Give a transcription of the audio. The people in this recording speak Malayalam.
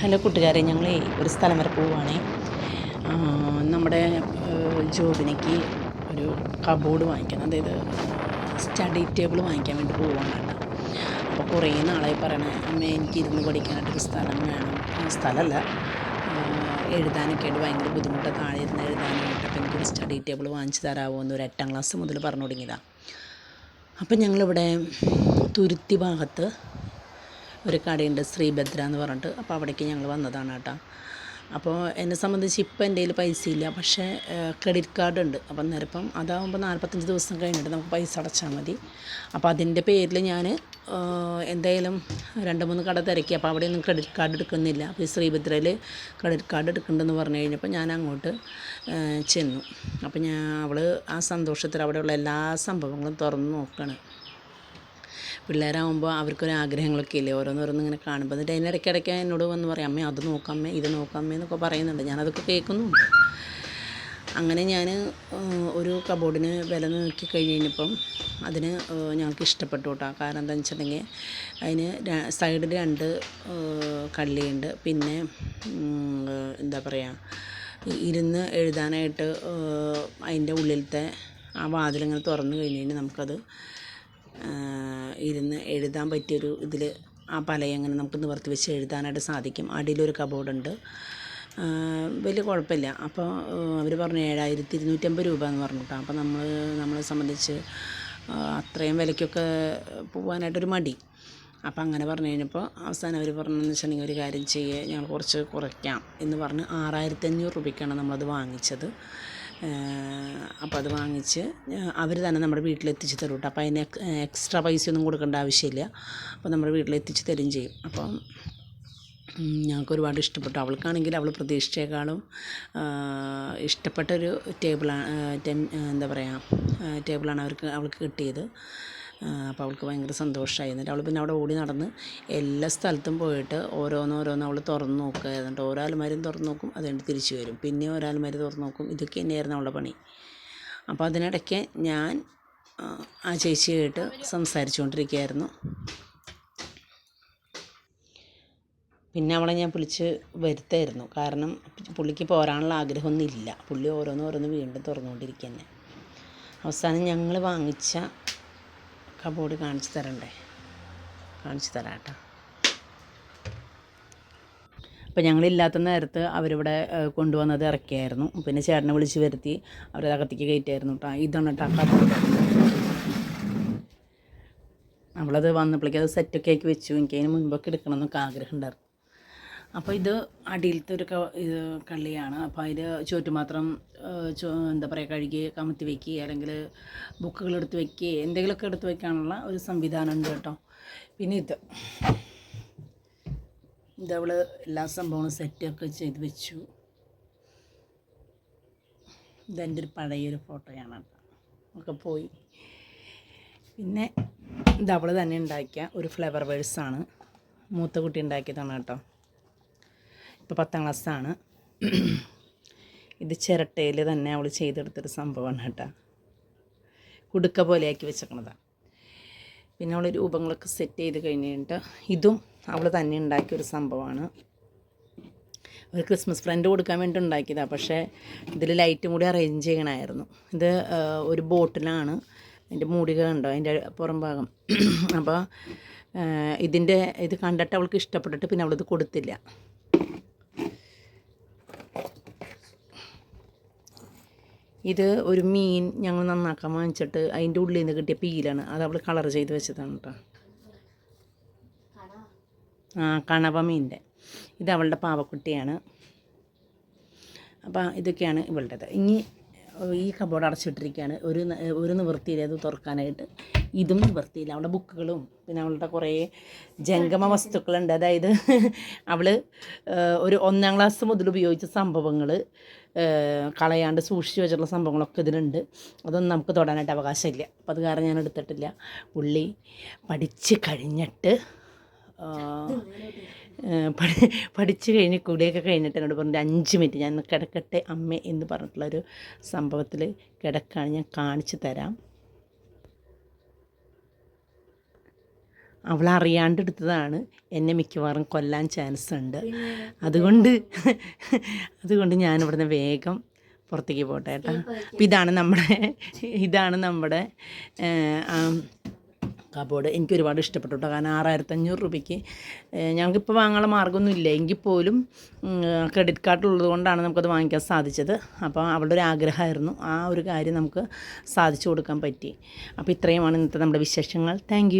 ഹലോ കൂട്ടുകാരെ ഞങ്ങൾ ഒരു സ്ഥലം വരെ പോവുകയാണേ നമ്മുടെ ജോബിനേക്ക് ഒരു കബോർഡ് വാങ്ങിക്കണം. അതായത് സ്റ്റഡി ടേബിൾ വാങ്ങിക്കാൻ വേണ്ടി പോവുകയാണ് അപ്പോൾ കുറേ നാളായി പറയണേ അമ്മ എനിക്ക് ഇരുന്ന് പഠിക്കാനായിട്ടൊരു സ്ഥലം വേണം. സ്ഥലമല്ല എഴുതാനൊക്കെ ആയിട്ട് ഭയങ്കര ബുദ്ധിമുട്ട്. താഴെ ഇരുന്ന് എഴുതാനായിട്ട് അപ്പോൾ എനിക്കൊരു സ്റ്റഡി ടേബിൾ വാങ്ങിച്ച് തരാമോ എന്ന് എട്ടാം ക്ലാസ് മുതൽ പറഞ്ഞു തുടങ്ങിയതാണ് അപ്പം ഞങ്ങളിവിടെ തുരുത്തി ഭാഗത്ത് ഒരു കടയുണ്ട് ശ്രീഭദ്ര എന്ന് പറഞ്ഞിട്ട്. അപ്പോൾ അവിടേക്ക് ഞങ്ങൾ വന്നതാണ് കേട്ടോ. അപ്പോൾ എന്നെ സംബന്ധിച്ച് ഇപ്പോൾ എന്റെ കയ്യിൽ പൈസ ഇല്ല. പക്ഷേ ക്രെഡിറ്റ് കാർഡ് ഉണ്ട്. അപ്പം അന്നേരം ഇപ്പം അതാകുമ്പോൾ നാൽപ്പത്തഞ്ച് ദിവസം കഴിഞ്ഞിട്ട് നമുക്ക് പൈസ അടച്ചാൽ മതി. അപ്പോൾ അതിന്റെ പേരിൽ ഞാൻ എന്തായാലും രണ്ട് മൂന്ന് കട തിരക്കി. അപ്പോൾ അവിടെയൊന്നും ക്രെഡിറ്റ് കാർഡ് എടുക്കുന്നില്ല. അപ്പോൾ ഈ ശ്രീഭദ്രയിൽ ക്രെഡിറ്റ് കാർഡ് എടുക്കുന്നുണ്ടെന്ന് പറഞ്ഞു കഴിഞ്ഞപ്പോൾ ഞാൻ അങ്ങോട്ട് ചെന്നു. അപ്പോൾ ഞാൻ അവൾ ആ സന്തോഷത്തിൽ അവിടെയുള്ള എല്ലാ സംഭവങ്ങളും തുറന്ന് നോക്കുകയാണ് പിള്ളേരാകുമ്പോൾ അവർക്കൊരു ആഗ്രഹങ്ങളൊക്കെ ഇല്ലേ ഓരോന്നോരോന്ന് ഇങ്ങനെ കാണുമ്പോൾ എന്നിട്ട് അതിനിടയ്ക്കിടയ്ക്ക് എന്നോട് വന്ന് പറയും അമ്മേ അത് നോക്കാമ്മേ ഇത് നോക്കാമ്മേ എന്നൊക്കെ പറയുന്നുണ്ട്. ഞാനതൊക്കെ കേൾക്കുന്നുണ്ട്. അങ്ങനെ ഞാൻ ഒരു കബോർഡിന് വില നോക്കി കഴിഞ്ഞ് കഴിഞ്ഞപ്പം അതിന് ഞങ്ങൾക്ക് ഇഷ്ടപ്പെട്ടു കേട്ടോ. കാരണം എന്താണെന്ന് വെച്ചിട്ടുണ്ടെങ്കിൽ അതിന് സൈഡിൽ രണ്ട് കള്ളിയുണ്ട്. പിന്നെ എന്താ പറയുക ഇരുന്ന് എഴുതാനായിട്ട് അതിന്റെ ഉള്ളിലത്തെ ആ വാതിലിങ്ങനെ തുറന്നു കഴിഞ്ഞ് കഴിഞ്ഞാൽ നമുക്കത് ഇരുന്ന് എഴുതാൻ പറ്റിയൊരു ഇതിൽ ആ പലയങ്ങനെ നമുക്ക് നിവർത്തി വെച്ച് എഴുതാനായിട്ട് സാധിക്കും. അടിയിലൊരു കബോർഡുണ്ട്. വലിയ കുഴപ്പമില്ല. അപ്പോൾ അവർ പറഞ്ഞു ഏഴായിരത്തി ഇരുന്നൂറ്റമ്പത് രൂപ എന്ന് പറഞ്ഞു കേട്ടോ അപ്പോൾ നമ്മൾ നമ്മളെ സംബന്ധിച്ച് അത്രയും വിലയ്ക്കൊക്കെ പോകാനായിട്ടൊരു മടി. അപ്പോൾ അങ്ങനെ പറഞ്ഞു കഴിഞ്ഞപ്പോൾ അവസാനം അവർ പറഞ്ഞതെന്ന് വെച്ചിട്ടുണ്ടെങ്കിൽ ഒരു കാര്യം ചെയ്യുക ഞങ്ങൾ കുറച്ച് കുറയ്ക്കാം. എന്ന് പറഞ്ഞ് ആറായിരത്തി അഞ്ഞൂറ് രൂപയ്ക്കാണ് നമ്മളത് വാങ്ങിച്ചത്. അപ്പോൾ അത് വാങ്ങിച്ച് അവർ തന്നെ നമ്മുടെ വീട്ടിലെത്തിച്ച് തരും കേട്ടോ അപ്പോൾ അതിന് എക്സ്ട്രാ പൈസയൊന്നും കൊടുക്കേണ്ട ആവശ്യമില്ല. അപ്പോൾ നമ്മുടെ വീട്ടിലെത്തിച്ച് തരും ചെയ്യും. അപ്പം ഞങ്ങൾക്ക് ഒരുപാട് ഇഷ്ടപ്പെട്ടു. അവൾക്കാണെങ്കിൽ അവൾ പ്രതീക്ഷിച്ചേക്കാളും ഇഷ്ടപ്പെട്ടൊരു ടേബിളാണ് എന്താ പറയുക ടേബിളാണ് അവർക്ക് അവൾക്ക് കിട്ടിയത്. അപ്പോൾ അവൾക്ക് ഭയങ്കര സന്തോഷമായി എന്നിട്ട് അവൾ പിന്നെ അവിടെ ഓടി നടന്ന് എല്ലാ സ്ഥലത്തും പോയിട്ട് ഓരോന്നോരോന്ന് അവൾ തുറന്ന് നോക്കുക. എന്നിട്ട് ഓരോ അലമാരും തുറന്ന് നോക്കും അതുകൊണ്ട് തിരിച്ചു വരും. പിന്നെ ഓരോ അലമാരി തുറന്ന് നോക്കും. ഇതൊക്കെ തന്നെയായിരുന്നു അവളുടെ പണി. അപ്പോൾ അതിനിടയ്ക്ക് ഞാൻ ആ, ചേച്ചിയായിട്ട് സംസാരിച്ചുകൊണ്ടിരിക്കുകയായിരുന്നു. പിന്നെ അവളെ ഞാൻ വിളിച്ച് വരുത്തായിരുന്നു. കാരണം പുള്ളിക്ക് പോരാനുള്ള ആഗ്രഹമൊന്നും ഇല്ല പുള്ളി ഓരോന്ന് ഓരോന്ന് വീണ്ടും തുറന്നുകൊണ്ടിരിക്കുക തന്നെ അവസാനം ഞങ്ങൾ വാങ്ങിച്ച കബോർഡ് കാണിച്ചു തരണ്ടേ? കാണിച്ചു തരാം കേട്ടോ അപ്പോൾ ഞങ്ങളില്ലാത്ത നേരത്ത് അവരിവിടെ കൊണ്ടുവന്നത് ഇറക്കിയായിരുന്നു. പിന്നെ ചേട്ടനെ വിളിച്ച് വരുത്തി അവരത് അകത്തേക്ക് കയറ്റിയായിരുന്നു കേട്ടോ ഇതാണ് കേട്ടോ കബോർഡ്. നമ്മളത് വന്നപ്പോഴേക്കും അത് സെറ്റൊക്കെ ആക്കി വെച്ചു. എനിക്ക് അതിന് മുൻപൊക്കെ എടുക്കണം എന്നൊക്കെ ആഗ്രഹം ഉണ്ടായിരുന്നു. അപ്പോൾ ഇത് അടിയിലത്തെ ഒരു കള്ളിയാണ്. അപ്പോൾ അതിൽ ചുറ്റുമാത്രം എന്താ പറയുക കഴുകി കമത്തി വെക്കുക അല്ലെങ്കിൽ ബുക്കുകൾ എടുത്ത് വെക്കുക എന്തെങ്കിലുമൊക്കെ എടുത്ത് വെക്കാനുള്ള ഒരു സംവിധാനം ഉണ്ട് കേട്ടോ. പിന്നെ ഇത്. ഇതവൾ എല്ലാ സംഭവങ്ങളും സെറ്റൊക്കെ ചെയ്ത് വെച്ചു. ഇതെന്റെ ഒരു പഴയൊരു ഫോട്ടോയാണ് കേട്ടോ. ഒക്കെ പോയി. പിന്നെ ഇത് അവൾ തന്നെ ഉണ്ടാക്കിയ ഒരു ഫ്ലവർ വേഴ്സാണ് മൂത്ത കുട്ടി ഉണ്ടാക്കിയതാണ് കേട്ടോ. ഇപ്പോൾ പത്താം ക്ലാസ്സാണ്. ഇത് ചിരട്ടയിൽ തന്നെ അവൾ ചെയ്തെടുത്തൊരു സംഭവമാണ് കേട്ടോ. കുടുക്ക പോലെയാക്കി വെച്ചേക്കണതാണ് പിന്നെ അവൾ രൂപങ്ങളൊക്കെ സെറ്റ് ചെയ്ത് കഴിഞ്ഞിട്ട് ഇതും അവൾ തന്നെ ഉണ്ടാക്കിയൊരു സംഭവമാണ്. ഒരു ക്രിസ്മസ് ഫ്രണ്ട് കൊടുക്കാൻ വേണ്ടി ഉണ്ടാക്കിയതാണ് പക്ഷേ ഇതിൽ ലൈറ്റും കൂടി അറേഞ്ച് ചെയ്യണമായിരുന്നു ഇത് ഒരു ബോട്ടിലാണ്. അതിന്റെ മൂടിക കണ്ടോ? അതിന്റെ പുറം ഭാഗം. അപ്പോൾ ഇതിന്റെ ഇത് കണ്ടിട്ട് അവൾക്ക് ഇഷ്ടപ്പെട്ടിട്ട് പിന്നെ അവളിത് കൊടുത്തില്ല. ഇത് ഒരു മീൻ ഞങ്ങൾ നന്നാക്കാൻ വാങ്ങിച്ചിട്ട് അതിന്റെ ഉള്ളിൽ നിന്ന് കിട്ടിയ പീലാണ്. അത് അവൾ കളർ ചെയ്ത് വെച്ചതാണ് കേട്ടോ ആ കണവ മീനിന്റെ. ഇത് അവളുടെ പാവക്കുട്ടിയാണ്. അപ്പോൾ ഇതൊക്കെയാണ് ഇവളുടേത്. ഇനി ഈ കബോർഡ് അടച്ചിട്ടിരിക്കുകയാണ് ഒരു ഒരു നിവൃത്തിയില്ല അത് തുറക്കാനായിട്ട് ഇതും നിവൃത്തിയില്ല. അവളുടെ ബുക്കുകളും പിന്നെ അവളുടെ കുറേ ജംഗമ വസ്തുക്കളുണ്ട്. അതായത് അവൾ ഒരു ഒന്നാം ക്ലാസ് മുതൽ ഉപയോഗിച്ച സംഭവങ്ങൾ കളയാണ്ട് സൂക്ഷിച്ച് വെച്ചിട്ടുള്ള സംഭവങ്ങളൊക്കെ ഇതിലുണ്ട്. അതൊന്നും നമുക്ക് തൊടാനായിട്ട് അവകാശമില്ല. അപ്പോൾ അത് കാരണം ഞാൻ എടുത്തിട്ടില്ല. പുള്ളി പഠിച്ച് കഴിഞ്ഞിട്ട് പഠിച്ച് കഴിഞ്ഞ് കുടിയൊക്കെ കഴിഞ്ഞിട്ട് എന്നോട് പറഞ്ഞു അഞ്ച് മിനിറ്റ് ഞാൻ കിടക്കട്ടെ അമ്മ എന്ന് പറഞ്ഞിട്ടുള്ളൊരു സംഭവത്തിൽ കിടക്കാണ്. ഞാൻ കാണിച്ചു തരാം. അവൾ അറിയാണ്ട് എടുത്തതാണ് എന്നെ മിക്കവാറും കൊല്ലാൻ ചാൻസ് ഉണ്ട്. അതുകൊണ്ട് അതുകൊണ്ട് ഞാൻ ഇവിടുന്ന് വേഗം പുറത്തേക്ക് പോട്ടെ കേട്ടോ. അപ്പം ഇതാണ് നമ്മുടെ ഇതാണ് നമ്മുടെ കബോർഡ് എനിക്ക് ഒരുപാട് ഇഷ്ടപ്പെട്ടു കേട്ടോ കാരണം ആറായിരത്തി അഞ്ഞൂറ് രൂപയ്ക്ക് ഞങ്ങൾക്കിപ്പോൾ വാങ്ങാനുള്ള മാർഗമൊന്നും ഇല്ല. എങ്കിൽ പോലും ക്രെഡിറ്റ് കാർഡ് ഉള്ളത് കൊണ്ടാണ് നമുക്കത് വാങ്ങിക്കാൻ സാധിച്ചത്. അപ്പോൾ അവളുടെ ഒരു ആഗ്രഹമായിരുന്നു ആ ഒരു കാര്യം നമുക്ക് സാധിച്ചു കൊടുക്കാൻ പറ്റി. അപ്പോൾ ഇത്രയുമാണ് ഇന്നത്തെ നമ്മുടെ വിശേഷങ്ങൾ. താങ്ക്